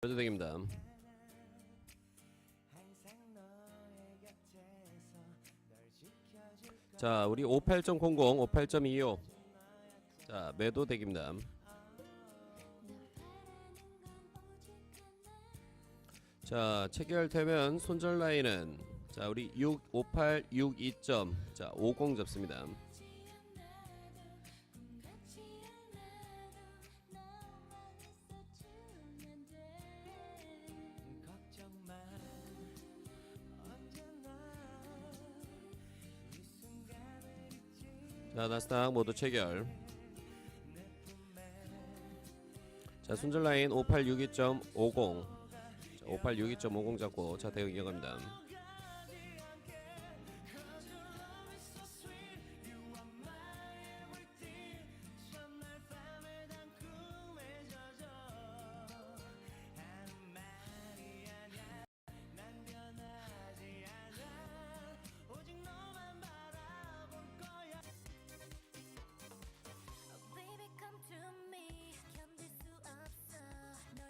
매도덱입니다. 자, 우리 58.00, 58.25. 자, 매도덱입니다. 자, 체결 되면 손절 라인은 자, 우리 6, 58, 62점. 자, 50 잡습니다. 자, 나스닥 모두 체결. 자, 순절 라인 5862.50. 자, 5862.50 잡고 자, 대응 이어갑니다.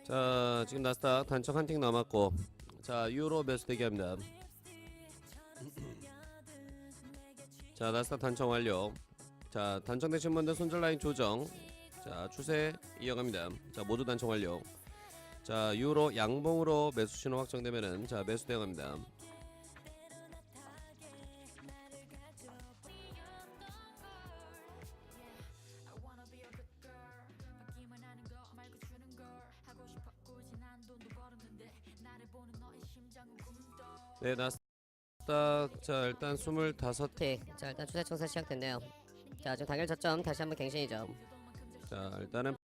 자, 지금 나스닥 단청 한팅 남았고 자, 유로 매수 대기합니다. 자, 나스닥 단청 완료. 자, 단청 되신 분들 손절 라인 조정. 자, 추세 이어갑니다. 자, 모두 단청 완료. 자, 유로 양봉으로 매수 신호 확정되면은 자, 매수 대응합니다. 네, 나스닥 자, 일단 25 틱. 자 일단 추세 청산 시작됐네요. 자 지금 단결 저점 다시 한번 갱신이죠. 자, 일단은